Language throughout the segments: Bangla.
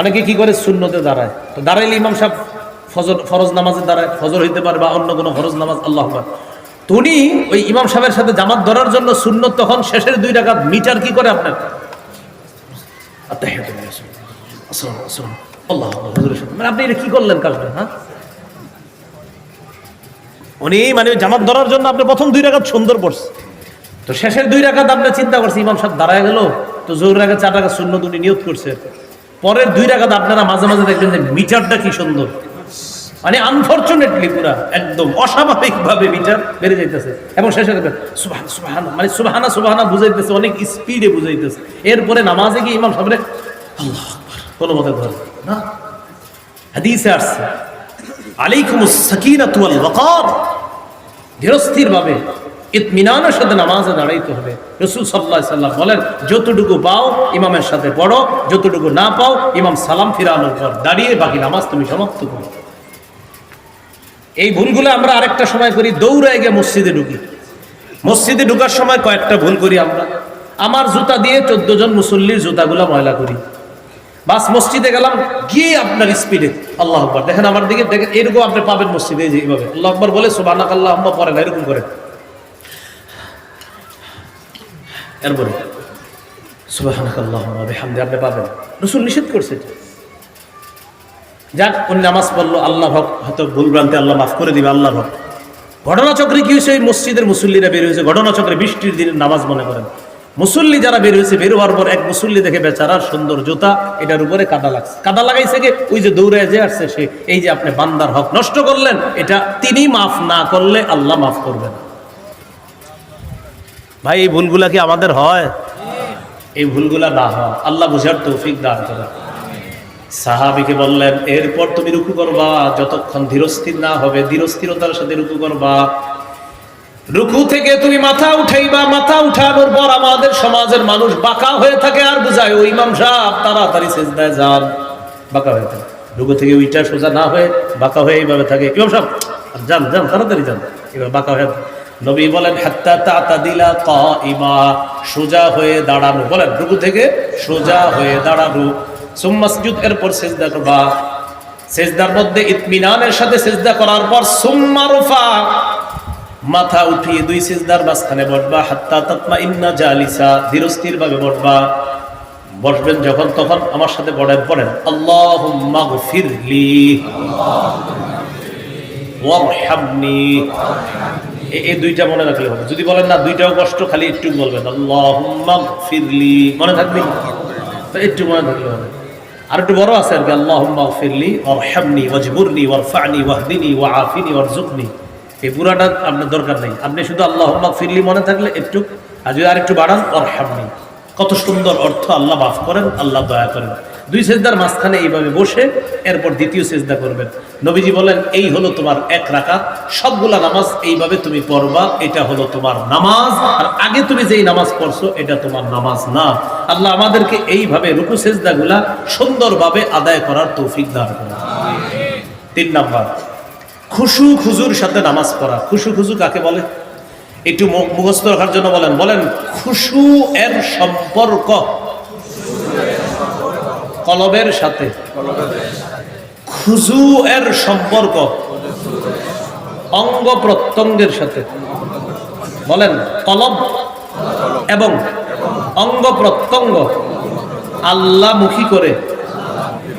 অনেকে কি করে? শূন্যতে দাঁড়ায়। তো দাঁড়াইলে ইমাম সাহেব ফজর, ফরজ নামাজে দাঁড়ায়, ফজর হইতে পারে বা অন্য কোনো ফরজ নামাজ, আল্লাহ উনি ওই ইমাম সাহেবের সাথে জামাত ধরার জন্য সুন্নত তখন শেষের দুই টাকা মিটার কি করে আপনার? মানে আপনি এটা কি করলেন হ্যাঁ? উনি মানে জামাত ধরার জন্য প্রথম দুই সুন্দর তো শেষের দুই চিন্তা করছে ইমাম সাহেব দাঁড়ায় গেল, তো জোর রাখা চার টাকা শূন্য উনি নিয়োগ করছে। পরের দুই রাখাত আপনারা মাঝে মাঝে দেখবেন যে মিটারটা কি সুন্দর। মানে আনফর্চুনেটলি পুরা, একদম অস্বাভাবিক ভাবে মিটার বেড়ে যাইতেছে। এবং শেষে দেখবেন, সুবহান মানে সুবহানা সুবহানা বুঝাইতেছে, অনেক স্পিডে বুঝাইতেছে। এরপরে নামাজে গিয়ে ইমাম সাহেব আল্লাহ কোনো মতে ধরে। না? হাদিসে আসছে আলাইকুম সাকিনাতু ওয়াল ওয়াকার ধীরস্থির ভাবে ইতমিনানের সাথে নামাজে দাঁড়াইতে হবে। রসুল সাল্লাহ সাল্লাম বলেন, যতটুকু পাও, ইমামের সাথে পড়ো, যতটুকু না পাও, ইমাম সালাম ফিরানোর পর দাঁড়িয়ে বাকি নামাজ তুমি সমাপ্ত করো। এই ভুলগুলো আমরা আরেকটা সময় করি, দৌড়ায় গিয়ে মসজিদে ঢুকি। মসজিদে ঢুকার সময় কয়েকটা ভুল করি আমরা। আমার জুতা দিয়ে চোদ্দ জন মুসল্লির জুতাগুলো ময়লা করি। বাস মসজিদে গেলাম, গিয়ে আপনার স্পিডে, আল্লাহ আকবর, দেখেন আমার দিকে, দেখেন, এরকম আপনি পাবেন মসজিদে যে এইভাবে। আল্লাহ আকবর বলে সুবানাক আল্লাহ আম্মা, পরে না, এরকম করে এরপরে আপনি পাবেন। রসুল নিষেধ করছে যাক, উনি নামাজ পড়ল, আল্লাহ হক, হয়তো ভুল ভ্রান্তি আল্লাহ মাফ করে দিবে, আল্লাহ হক। ঘটনাচক্রে কি হয়েছে? ওই মসজিদের মুসল্লিরা বের হয়েছে। ঘটনাচক্রে বৃষ্টির দিনের নামাজ মনে করেন। মুসল্লি যারা বের হয়েছে, বের হওয়ার পর এক মুসল্লি দেখে বেচারার সুন্দর জুতা, এটার উপরে কাদা লাগছে। কাদা লাগাইছে কে? ওই যে দৌড়ে যে আসছে সে। এই যে আপনি বান্দার হক নষ্ট করলেন, এটা তিনি মাফ না করলে আল্লাহ মাফ করবেন ভাই, এই ভুলগুলা কি আমাদের হয়? এই ভুলগুলা না হয়। আল্লাহ বুঝার তৌফিক দান করে সাহাবিকে বললেন, এরপর তুমি রুকু করবা, যতক্ষণ ধীরস্থির না হবে, ধীরস্থিরতার সাথে রুকু করবা। রুকু থেকে তুমি মাথা উঠাইবা, মাথা উঠানোর পর আমাদের সমাজের মানুষ বাঁকা হয়ে থাকে আর বুঝায় ওই ইমাম সাহেব, তাড়াতাড়ি সেজদায় যান। বাঁকা হয়ে থাকে। রুকু থেকে উইটা সোজা না হয়ে বাঁকা হয়ে এইভাবে থাকে। ইমাম সাহেব যান যান, তাড়াতাড়ি যান। এবার বাঁকা হয়ে নবী বলেন, হাত্তা তাতা দিলা ইমা সোজা হয়ে দাঁড়ানো। বলেন, রুকু থেকে সোজা হয়ে দাঁড়ানো। সুম্মাসজুদ এরপর সেজদা করবা। সেজদার মধ্যে ইতমিনানের সাথে সেজদা করার পর সুম্মা রুফা। মাথা উঠিয়ে দুই সিজদার মাঝখানে বসবা। হাত্তা তাতমা ইন্না জালিসা ধীরস্থির ভাবে বসবা। বসবেন যখন, তখন আমার সাথে পড়েন পড়েন আল্লাহুম্মা গফিরলি, ওয়ারহামনি। এই দুইটা মনে রাখলে হবে। যদি বলেন, না, দুইটাও কষ্ট, খালি একটু বলবেন। মনে থাকবে? একটু মনে থাকলে হবে। আর একটু বড় আছে আর কি, আল্লাহুম্মা গফিরলি, ওয়ারহামনি, ওয়াজবুরনি, ওয়ারফানি, ওয়াহদিনি, ওয়াআফিনি ওয়ারজুকনি এই পুরাটা আপনার দরকার নেই। আপনি শুধু আল্লাহ ফিরলি মনে থাকলে একটু, আর যদি আর একটু বাড়ান অরহামনি কত সুন্দর অর্থ আল্লাহ মাফ করেন, আল্লাহ দয়া করেন। দুই সেজদার মাঝখানে এইভাবে বসে এরপর দ্বিতীয় সেজদা করবেন। নবীজি বলেন, এই হলো তোমার এক রাকাত, সবগুলা নামাজ এইভাবে তুমি পড়বা, এটা হলো তোমার নামাজ, আর আগে তুমি যেই নামাজ পড়ছো, এটা তোমার নামাজ না। আল্লাহ আমাদেরকে এইভাবে রুকু সেজদাগুলা সুন্দরভাবে আদায় করার তৌফিক দান করেন। তিন নাম্বার, খুশু খুজুর সাথে নামাজ পড়া। খুশু খুজু কাকে বলে? একটু মুখস্থ রাখার জন্য বলেন। বলেন, খুশু এর সম্পর্ক কলবের সাথে। খুজু এর সম্পর্ক। অঙ্গ প্রত্যঙ্গের সাথে। বলেন, কলব এবং অঙ্গ প্রত্যঙ্গ আল্লাহমুখী করে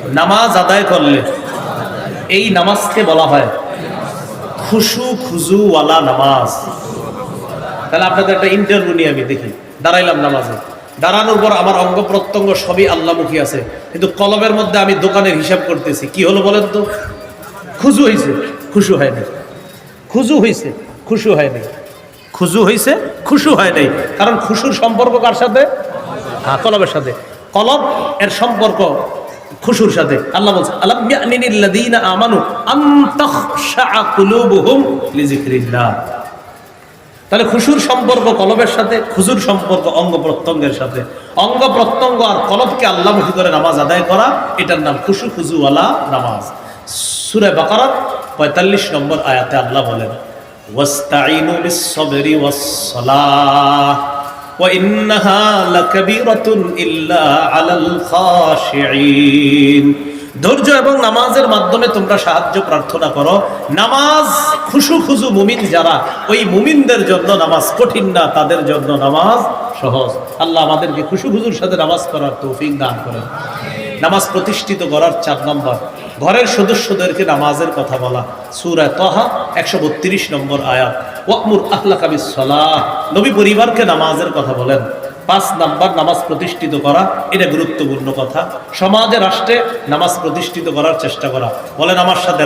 নামাজ আদায় করলে এই নামাজকে বলা হয় খুশু খুজুওয়ালা নামাজ। তাহলে আপনাদের একটা ইন্টারভিউ নিয়ে আমি দেখি। দাঁড়াইলাম নামাজে। দাঁড়ানোর পর আমার অঙ্গ প্রত্যঙ্গ সবই আল্লাহমুখী আছে। কিন্তু কলমের মধ্যে আমি দোকানের হিসাব করতেছি। কি হলো বলেন তো? খুজু হয়েছে খুশু হয় নাই। খুজু হয়েছে খুশু হয় নাই। খুজু হয়েছে খুশু হয় নাই। কারণ খুশুর সম্পর্ক কার সাথে? হ্যাঁ কলমের সাথে। কলম এর সম্পর্ক খুশুর সাথে। আল্লাহ বলছে, আলাম ইয়ানিনিল্লাযীনা আমানু আন তাখশা কুলুবুহুম তাহলে খুশুর সম্পর্ক কলবের সাথে, খুজুর সম্পর্ক অঙ্গ প্রত্যঙ্গের সাথে। অঙ্গ প্রত্যঙ্গ আর কলবকে আল্লাহমুখী করে নামাজ আদায় করা, এটার নাম খুশু খুজুওয়ালা নামাজ। সুরে বাকারাত পঁয়তাল্লিশ নম্বর আয়াতে আল্লাহ বলেন ওয়াস্তাইনু বিস-সাবরি ওয়াস-সালাহ। وإنها لكبيرة إلا على الخاشعين ধৈর্য এবং নামাজের মাধ্যমে তোমরা সাহায্য প্রার্থনা করো নামাজ খুশু খুজু মুমিন যারা ওই মুমিনদের জন্য নামাজ কঠিন না তাদের জন্য নামাজ সহজ আল্লাহ আমাদেরকে খুশু খুজুর সাথে নামাজ করার তৌফিক দান করেন নামাজ প্রতিষ্ঠিত করার চার নম্বর ঘরের সদস্যদেরকে নামাজের কথা বলা সুরায় তহা একশো বত্রিশ নম্বর আয়াত ওয়াকমুর আহলা কাবিস সলাহ। নবী পরিবারকে নামাজের কথা বলেন। পাঁচ নাম্বার নামাজ প্রতিষ্ঠিত করা, এটা গুরুত্বপূর্ণ কথা। সমাজে, রাষ্ট্রে নামাজ প্রতিষ্ঠিত করার চেষ্টা করা। বলেন, আমার সাথে